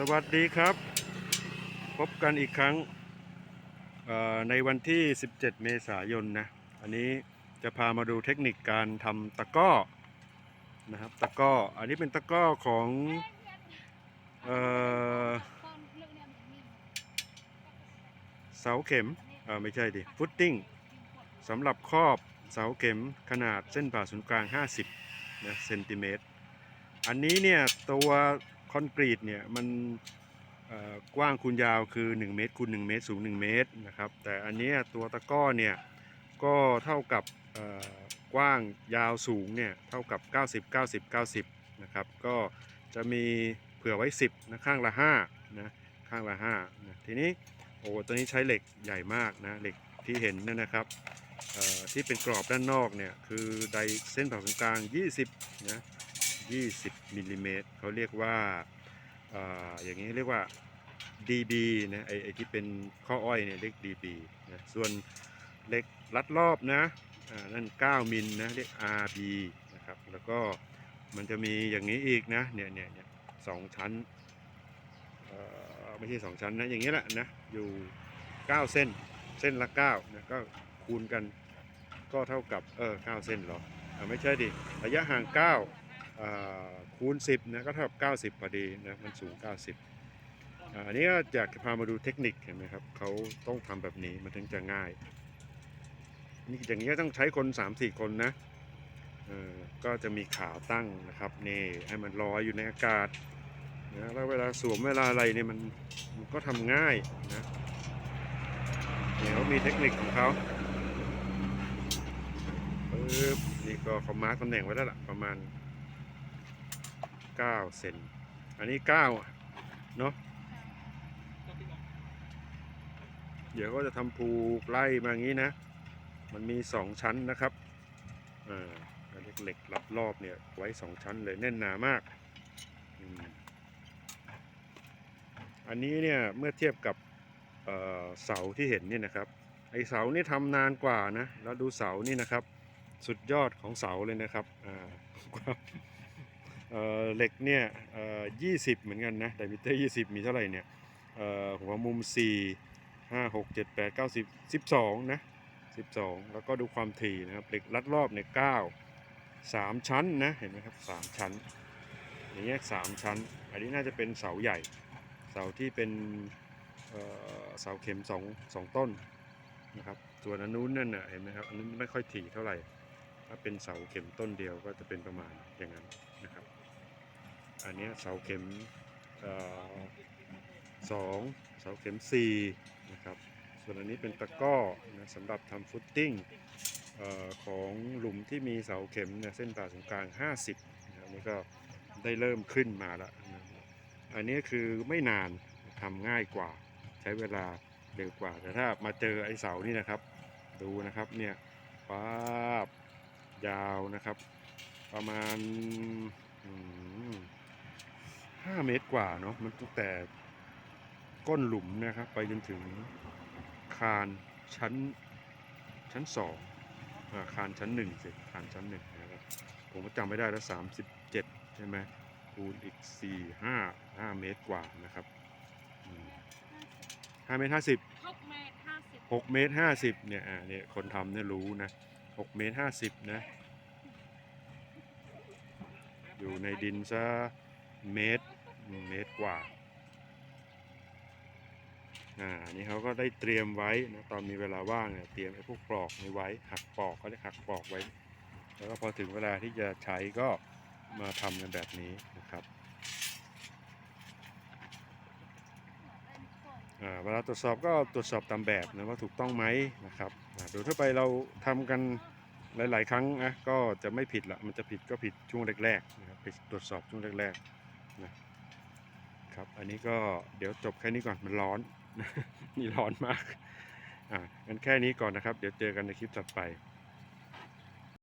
สวัสดีครับ พบกันอีกครั้งในวันที่ 17 เมษายนนะ อันนี้จะพามาดูเทคนิคการทำตะก้อนะครับตะก้อ อันนี้เป็นตะก้อของเออเสาเข็มเออไม่ใช่ดิฟุตติ้งสำหรับครอบเสาเข็มขนาดเส้นผ่าศูนย์กลาง 50นะเซนติเมตร อันนี้เนี่ยตัว อนกรีตเนี่ยมันกว้างคูณยาวคือ 1 เมตรคูณ1เมตรสูง 1 เมตรนะครับ แต่อันนี้ตัวตะก้อเนี่ยก็เท่ากับกว้างยาวสูงเนี่ยเท่ากับ 90 90 90นะครับก็จะมีเผื่อไว้ 10นะข้างละ5นะข้างละ5นะทีนี้โอ้ตัวนี้ใช้เหล็กใหญ่มากนะเหล็กที่เห็นนั่นนะครับที่เป็นกรอบด้านนอกเนี่ยคือไดเส้นผ่าศูนย์กลาง 20นะ 20มิลลิเมตรเขาเรียกว่าอย่างนี้เรียกว่า dB นะไอไอที่เป็นข้ออ้อยเนี่ยเรียก dB นะส่วนเล็กรัดรอบนะอ่นั่น 9 มิลนะเรียก RB นะครับแล้วก็มันจะมีอย่างนี้อีกนะเนี่ยเนี่ยเนี่ยสองชั้นไม่ใช่สองชั้นนะอย่างนี้แหละนะอยู่ 9 เส้นเส้นละ9นะก็คูณกันก็เท่ากับเออ9เส้นหรอไม่ใช่ดิระยะห่าง9อ่า คูณ 10นะก็เท่ากับ90พอดีนะมันสูง 90 อันนี้ก็อยากจะพามาดูเทคนิคเห็นไหมครับเขาต้องทำแบบนี้มันถึงจะง่ายนี่อย่างนี้ก็ต้องใช้คน 3-4 คนนะก็จะมีขาตั้งนะครับนี่ให้มันลอยอยู่ในอากาศนะแล้วเวลาสวมเวลาอะไรเนี่ยมันมันก็ทำง่ายนะเนี่ยเขามีเทคนิคของเขาปึ๊บนี่ก็เขามาร์กตำแหน่งไว้แล้วล่ะประมาณ 9เซนอันนี้9อะเนาะเดี๋ยวก็จะทำภูไล่มาอย่างนี้นะ มันมี2ชั้นนะครับอ่าอันนี้เหล็กรับรอบเนี่ยไว้2ชั้นเลยแน่นหนามาก อันนี้เนี่ยเมื่อเทียบกับเเสาที่เห็นเนี่ยนะครับ ไอเสานี่ทำนานกว่านะ แล้วดูเสานี่นะครับ สุดยอดของเสาเลยนะครับอ่า เหล็กเนี่ยเอ่อ20เหมือนกันนะไดมิเตอร์20มีเท่าไหร่เนี่ยเอ่อหัวมุม4 5 6 7 8 9 10 12นะ12แล้วก็ดูความถี่นะครับเหล็กรัดรอบเนี่ย9 3ชั้นนะเห็นไหมครับ3ชั้นอย่างเงี้ย3ชั้น อันนี้น่าจะเป็นเสาใหญ่ เสาที่เป็นเสาเข็ม2 2ต้นนะครับส่วนอันนู้นนั่นน่ะเห็นไหมครับอันนู้นไม่ค่อยถี่เท่าไหร่ถ้าเป็นเสาเข็มต้นเดียวก็จะเป็นประมาณอย่างนั้นนะครับ อันนี้เสาเข็มสองเสาเข็มสี่นะครับส่วนอันนี้เป็นตะก้อนะสำหรับทำฟุตติ้งออของหลุมที่มีเสาเข็มเนี่ยเส้นผ่าศูนย์กลาง 50นะอันนี้ก็ได้เริ่มขึ้นมาแล้วนะอันนี้คือไม่นานทำง่ายกว่าใช้เวลาเร็วกว่า แต่ถ้ามาเจอไอ้เสานี่นะครับ ดูนะครับเนี่ยป๊าบยาวนะครับ ประมาณ ห้าเมตรกว่าเนาะมันตั้งแต่ก้นหลุมนะครับ ไปจนถึงคานชั้นชั้นสองอาคานชั้นหนึ่งสิคานชั้นหนึ่งนะครับ ผมก็จำไม่ได้แล้วสามสิบเจ็ดใช่ไหมคูณอีกสี่ห้าห้าเมตรกว่านะครับห้าเมตรห้าสิบหกเมตรห้าสิบหกเมตรห้าสิบเนี่ยอ่าเนี่ยคนทำเนี่ยรู้นะหกเมตรห้าสิบนะ อยู่ในดินซะเมตร เมตรกว่า อ่านี่เขาก็ได้เตรียมไว้นะตอนมีเวลาว่างเนี่ยเตรียมไอ้พวกปลอกนี้ไว้ หักปลอกเขาเรียกหักปลอกไว้ แล้วก็พอถึงเวลาที่จะใช้ก็มาทำกันแบบนี้นะครับอ่าเวลาตรวจสอบก็ตรวจสอบตามแบบนะว่าถูกต้องไหมนะครับอ่าโดยทั่วไปเราทำกันหลาย ๆ ครั้งนะก็จะไม่ผิดละมันจะผิดก็ผิดช่วงแรกๆนะครับไปตรวจสอบช่วงแรกๆนะ ครับ อันนี้ก็เดี๋ยวจบแค่นี้ก่อนมันร้อน นี่ร้อนมาก อ่างั้นแค่นี้ก่อนนะครับ เดี๋ยวเจอกันในคลิปต่อไป